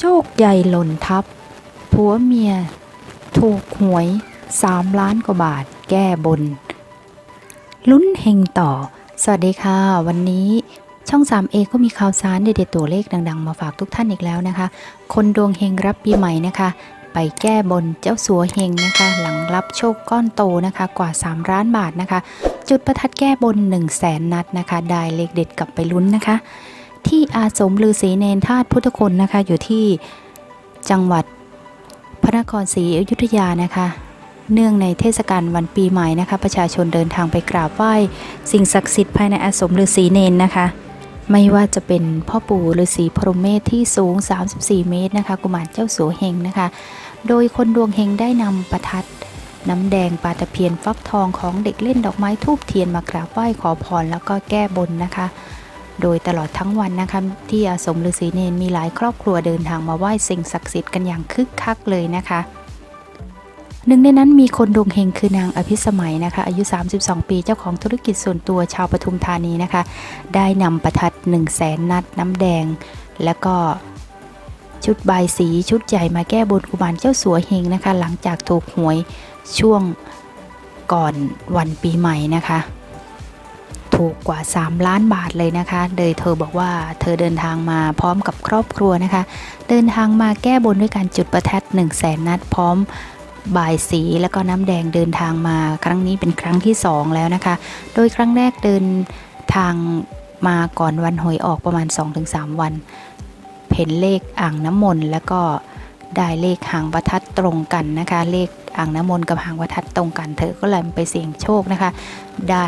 โชคใหญ่หล่นทับ ผัวเมีย ถูกหวย3ล้านกว่าบาทแก้บน ลุ้นเฮงต่อ สวัสดีค่ะ วันนี้ช่อง 3A ก็มีข่าวสารเด็ดๆตัวเลขดัง ๆ มาฝากทุกท่านอีกแล้วนะคะ คนดวงเฮงรับปีใหม่นะคะ ไปแก้บนเจ้าสัวเฮงนะคะ หลังรับโชคก้อนโตนะคะ กว่า 3 ล้านบาทนะคะ จุดประทัดแก้บน 1 0 0 0 0แสนนัดนะคะ ได้เลขเด็ดกลับไปลุ้นนะคะ ที่อาสมฤาษีเนนธาตุพุทธคุณนะคะ อยู่ที่จังหวัดพระนครศรีอยุธยานะคะ เนื่องในเทศกาลวันปีใหม่นะคะ ประชาชนเดินทางไปกราบไหว้ สิ่งศักดิ์สิทธิ์ภายในอาสมฤาษีเนนนะคะ ไม่ว่าจะเป็นพ่อปู่ฤาษีพรหมเมธที่สูง 34 เมตรนะคะ กุมารเจ้าสัวเฮงนะคะ โดยคนดวงเฮงได้นำประทัดน้ำแดงปลาตะเพียนฟักทองของเด็กเล่นดอกไม้ทูบเทียนมากราบไหว้ขอพรแล้วก็แก้บนนะคะ โดยตลอดทั้งวันนะคะที่อาสมฤาษีเนนมีหลายครอบครัวเดินทางมาไหว้สิ่งศักดิ์สิทธิ์กันอย่างคึกคักเลยนะคะหนึ่งในนั้นมีคนดวงเฮงคือนางอภิสมัยนะคะ อายุ 32 ปีเจ้าของธุรกิจส่วนตัวชาวปทุมธานีนะคะ ได้นำประทัด1 0 0 0 0แสนนัดน้ำแดง แล้วก็ชุดใบสีชุดใหญ่มาแก้บนกุมารเจ้าสัวเฮงนะคะ หลังจากถูกหวยช่วงก่อนวันปีใหม่นะคะ ถูกกว่า 3 ล้านบาทเลยนะคะโดยเธอบอกว่าเธอเดินทางมาพร้อมกับครอบครัวนะคะ เดินทางมาแก้บนด้วยการจุดประทัด1 0 0 0 0แสนนัดพร้อมบายสีแล้วก็น้ำแดงเดินทางมาครั้งนี้เป็นครั้งที่ 2 แล้วนะคะ โดยครั้งแรกเดินทางมาก่อนวันหวยออกประมาณ 2-3 วัน เห็นเลขอ่างน้ำมนต์แล้วก็ได้เลขหางประทัดตรงกันนะคะ เลขอ่างน้ำมนต์กับหางประทัดตรงกัน เธอก็เลยไปเสี่ยงโชคนะคะ ได้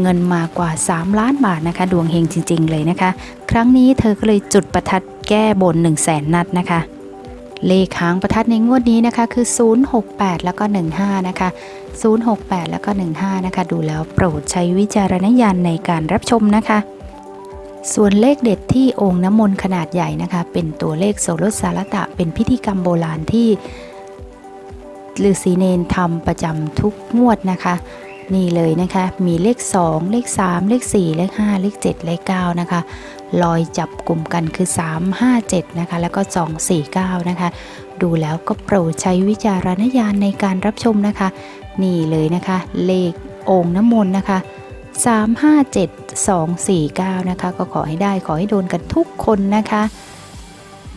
เงินมากว่า 3 ล้านบาทนะคะ ดวงเฮงจริง ๆ เลยนะคะ ครั้งนี้เธอก็เลยจุดประทัดแก้บน 1 0 0 0 0แสนนัดนะคะ เลขหางประทัดในงวดนี้นะคะคือ 068 แล้วก็ 15 นะคะ 068 แล้วก็ 15 นะคะ ดูแล้วโปรดใช้วิจารณญาณในการรับชมนะคะส่วนเลขเด็ดที่องค์น้ำมนต์ขนาดใหญ่นะคะ เป็นตัวเลขโสรสสารตะ เป็นพิธีกรรมโบราณที่ฤาษีเนนทำประจำทุกงวดนะคะ นี่เลยนะคะ มีเลข 2 เลข 3 เลข 4 เลข 5 เลข 7 เลข 9 นะคะลอยจับกลุ่มกันคือ 3 5 7 นะคะ แล้วก็ 2 4 9 นะคะ ดูแล้วก็โปรดใช้วิจารณญาณในการรับชมนะคะ นี่เลยนะคะ เลของค์น้ำมนต์นะคะ 3 5 7 2 4 9 นะคะ ก็ขอให้ได้ขอให้โดนกันทุกคนนะคะ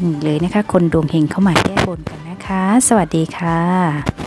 นี่เลยนะคะ คนดวงเฮงเข้ามาแก้บนกันนะคะ สวัสดีค่ะ